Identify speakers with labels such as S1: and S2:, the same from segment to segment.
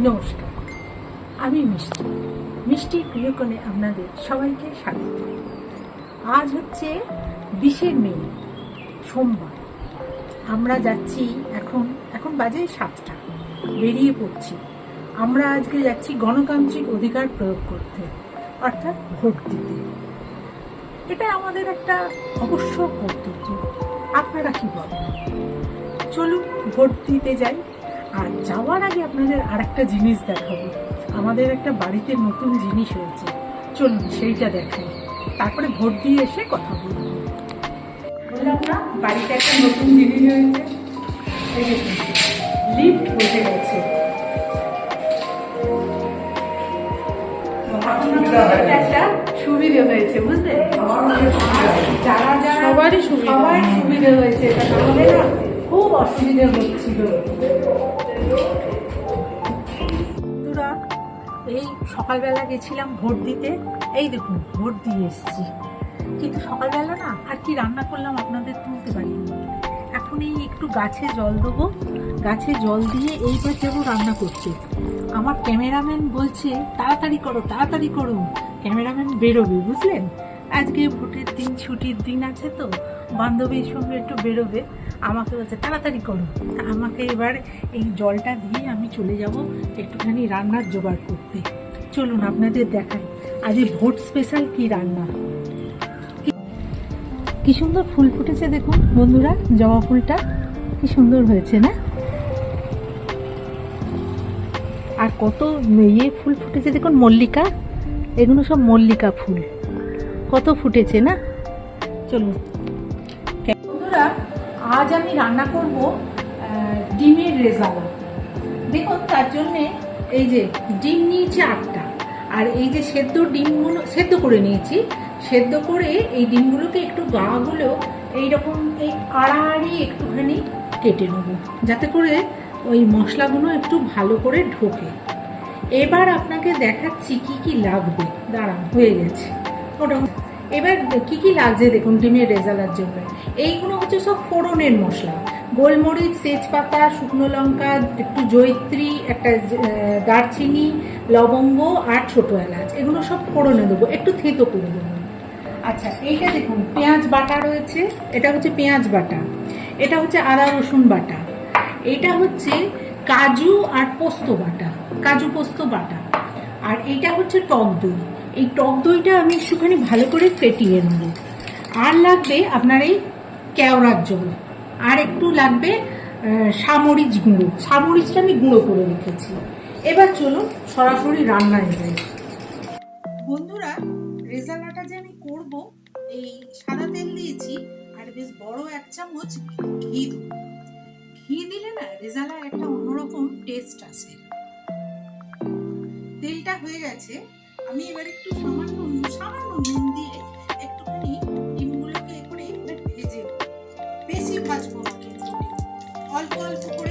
S1: নমস্কার। আমি মিষ্টি। মিষ্টি প্রিয়কণে আপনাদের সবাইকে স্বাগত। আজ হচ্ছে বিশে মে, সোমবার। আমরা যাচ্ছি এখন এখন বাজে সাতটা। বেরিয়ে পড়ছি। আমরা আজকে যাচ্ছি গণতান্ত্রিক অধিকার প্রয়োগ করতে, অর্থাৎ ভোট দিতে। এটা আমাদের একটা অবশ্য কর্তব্য। আপনারা কি বলেন? চলুন ভোট দিতে যাই। আর যাওয়ার আগে আপনাদের আরেকটা জিনিস দেখাবো। আমাদের একটা বাড়িতে নতুন জিনিস হয়েছে। চলুন সেইটা দেখাই তারপরে ভোট দিয়ে এসে কথা বলব। বললাম না বাড়িতে একটা নতুন জিনিস হয়েছে। লিফট বসে গেছে। একটা সুবিধে হয়েছে বুঝলেন যারা যারা
S2: সবারই সুবিধা।
S1: সবার সুবিধে হয়েছে। এটা খুব অসুবিধে হচ্ছিল। বন্ধুরা, এই সকালবেলা গেছিলাম ভোট দিতে। এই দেখুন, ভোট দিয়ে এসেছি। কিন্তু সকালবেলা না আর কি রান্না করলাম আপনাদের তুলতে পারিনি। এখন এই একটু গাছে জল দেবো। গাছে জল দিয়ে এইবার যাব রান্না করতে। আমার ক্যামেরাম্যান বলছে, তাড়াতাড়ি করো তাড়াতাড়ি করো। ক্যামেরাম্যান বেরোবে, বুঝলেন? আজকে ভোটের দিন, ছুটির দিন আছে তো। বান্ধবীর সঙ্গে একটু বেরোবে। আমাকে বলছে, তাড়াতাড়ি করো। আমাকে এবার এই জলটা দিয়ে আমি চলে যাব একটুখানি রান্নার জোগাড় করতে। চলুন আপনাদের দেখাই, আজ এই ভোট স্পেশাল কি রান্না? কি সুন্দর ফুল ফুটেছে দেখুন বন্ধুরা, জবা ফুলটা। কি সুন্দর হয়েছে, না? আর কত ইয়ে ফুল ফুটেছে দেখুন, মল্লিকা। এগুলো সব মল্লিকা ফুল। কত ফুটেছে, না? চলুন। আজ আমি রান্না করব ডিমের রেজালা। দেখুন, তার জন্যে এই যে ডিম নিয়েছি আটটা, আর এই যে সেদ্ধ ডিমগুলো, সেদ্ধ করে নিয়েছি, সেদ্ধ করে এই ডিমগুলোকে একটু গাগুলো এইরকম এই আড়াআড়ি একটুখানি কেটে নেব, যাতে করে ওই মশলাগুলো একটু ভালো করে ঢোকে। এবার আপনাকে দেখাচ্ছি কি কি লাগবে। দাঁড়ান, হয়ে গেছে। ওটা এবার কি কি লাগছে দেখুন ডিমের রেজালার জন্য। এইগুলো হচ্ছে সব ফোড়নের মশলা। গোলমরিচ, তেজপাতা, শুকনো লঙ্কা, একটু জয়িত্রী, একটা দারচিনি, লবঙ্গ আর ছোট এলাচ। এগুলো সব ফোড়নে দেবো। একটু থেতো করে দেবো। আচ্ছা এইটা দেখুন, পেঁয়াজ বাটা রয়েছে। এটা হচ্ছে পেঁয়াজ বাটা। এটা হচ্ছে আদা রসুন বাটা। এটা হচ্ছে কাজু আর পোস্ত বাটা। কাজু পোস্ত বাটা। আর এইটা হচ্ছে টক দই। এই টক দইটা আমি একটুখানি ভালো করে ফেটিয়ে নেব। আর লাগবে আপনার এই কেওড়ার জল আর একটু লাগবে সামরিচ গুঁড়ো। সামরিচটা আমি গুঁড়ো করে রেখেছি। এবার চলো সরাসরি রান্নায় যাই। বন্ধুরা, রেজালাটা যে আমি করব, এই সাদা তেল দিয়েছি, আর বেশ বড় এক চামচ ঘি ঘি দিলে না, রেজালার একটা অন্যরকম টেস্ট আসে। তেলটা হয়ে গেছে আমি এবার একটু সামান্য সামান্য নুন দিয়ে একটুখানি ডিমগুলোকে করে একবার ভেজে বেশি ভাজবো না কিন্তু। অল্প অল্প করে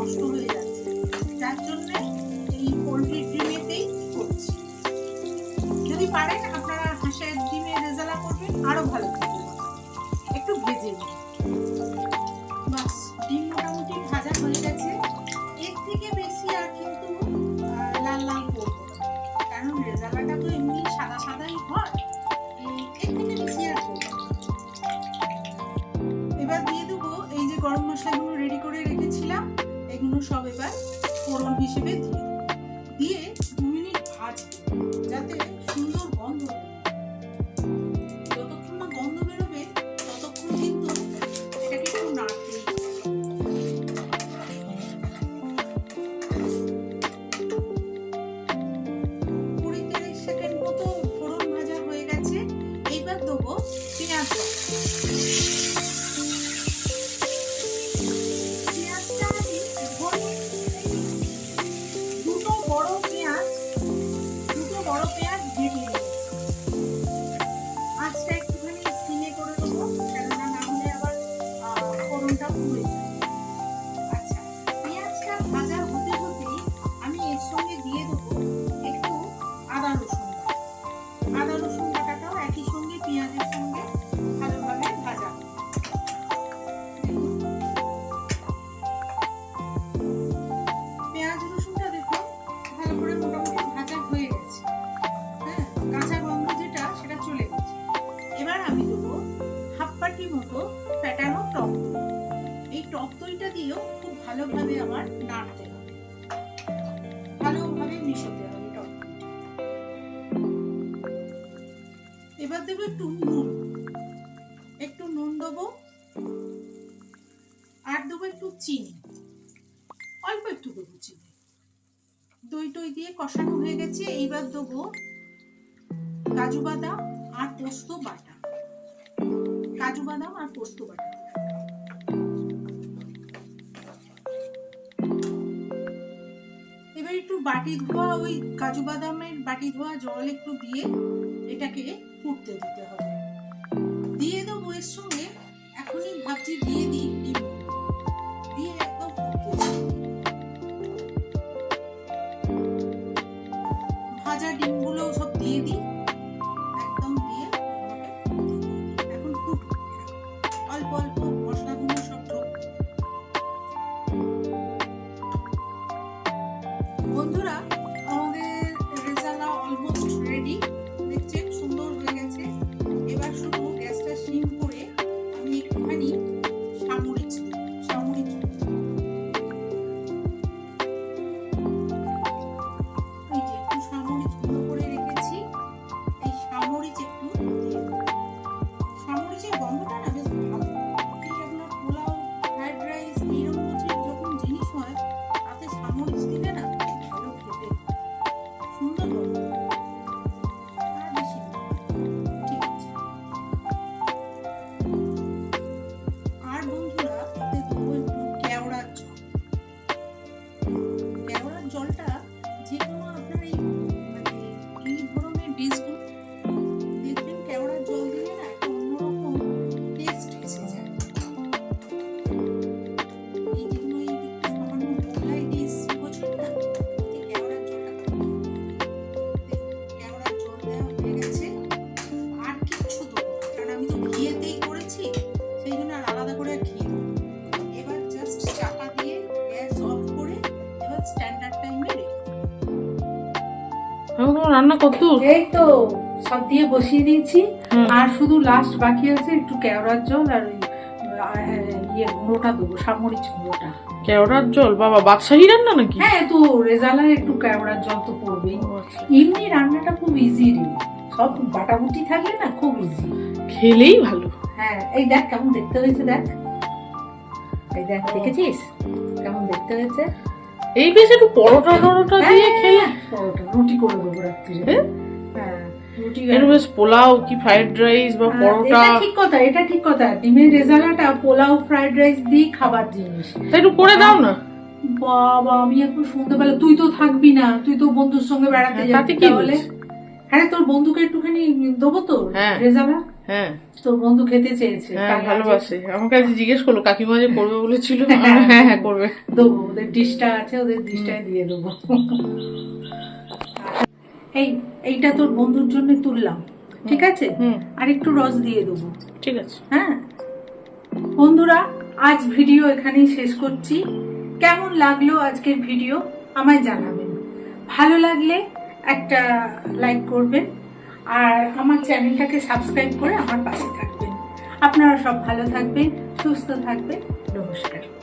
S1: নষ্ট হয়ে যাচ্ছে। যার জন্য এই পোলট্রির ডিমেতেই করছি। যদি পারেন, আপনারা হাঁসের ডিমের রেজালা করবেন, আরও ভালো। একটু ভেজে নিন। টক দইটা দিয়েও খুব ভালোভাবে আমার নাড়তে হবে। ভালোভাবে মিশাতে হবে টক। এবার দেবো একটু নুন। একটু নুন দেবো। আর দেবো একটু চিনি। অল্প একটু দেবো চিনি। দই টই দিয়ে কষানো হয়ে গেছে। এইবার দেবো কাজু বাদাম আর পোস্ত বাটা। কাজু বাদাম আর পোস্ত বাটা। একটু বাটি ধোয়া, ওই কাজু বাদামের বাটি ধোয়া, জল একটু দিয়ে এটাকে ফুটতে দিতে হবে। দিয়ে দেবো, এর সঙ্গে এখনই ভাবছি দিয়ে দিই ডিম। দিয়ে একদম ফুটতে ভাজা ডিমগুলো সব দিয়ে দিই। এবার
S2: এখন তোমার রান্না কত
S1: এই তো সব দিয়ে বসিয়ে দিয়েছি। আর শুধু লাস্ট বাকি আছে একটু কেওড়ার জল আর ওই ইয়ে গুঁড়োটা দেবো সামরিচ গুঁড়োটা
S2: কেওড়ার জল? বাবা বাদশাহী রান্না নাকি?
S1: হ্যাঁ তো রেজালার একটু কেওড়ার জল তো পড়বেই।
S2: আচ্ছা।
S1: এমনি রান্নাটা খুব ইজি রে। সব বাটাবুটি থাকলে না খুব ইজি
S2: খেলেই ভালো।
S1: হ্যাঁ এই দেখ কেমন দেখতে হয়েছে দেখ। এই দেখ দেখেছিস? কেমন দেখতে হয়েছে?
S2: এই বেশ একটু পরোটা টরোটা দিয়ে
S1: হ্যাঁ,
S2: খেলে?
S1: পরোটা রুটি করে দেবো রাত্রিরে।
S2: হ্যাঁ?
S1: হ্যাঁ
S2: বেশ পোলাও কি ফ্রাইড রাইস বা
S1: হ্যাঁ,
S2: পরোটা?
S1: ঠিক কথা এটা ঠিক কথা। ডিমের রেজালাটা পোলাও ফ্রাইড রাইস দিয়ে খাবার জিনিস।
S2: একটু করে দাও না।
S1: বাবা আমি এখন শুনতে পেলাম তুই তো থাকবি না তুই তো বন্ধুর সঙ্গে বেড়াতে
S2: হ্যাঁ,
S1: যাবি
S2: কি
S1: তাহলে? হ্যাঁ তোর বন্ধুকে একটুখানি দেবো তো
S2: হ্যাঁ।
S1: রেজালা
S2: হ্যাঁ।
S1: তোর বন্ধু খেতে চেয়েছে।
S2: হ্যাঁ ভালোবাসে। আমাকে আজ জিজ্ঞেস করল কাকিমা যে করবে বলেছিল?
S1: হ্যাঁ,
S2: হ্যাঁ হ্যাঁ করবে
S1: দেবো ওদের ডিশটা আছে ওদের ডিশটাই দিয়ে দেবো। এই এইটা তোর বন্ধুর জন্য তুললাম ঠিক আছে?
S2: হুম।
S1: আর একটু রস দিয়ে দেবো।
S2: ঠিক আছে।
S1: হ্যাঁ? বন্ধুরা আজ ভিডিও এখানেই শেষ করছি। কেমন লাগল আজকের ভিডিও? আমায় জানাবেন। ভালো লাগলে একটা লাইক করবেন। আর আমার চ্যানেলটাকে সাবস্ক্রাইব করে আমার পাশে থাকবেন। আপনারা সব ভালো থাকবেন, সুস্থ থাকবেন। নমস্কার।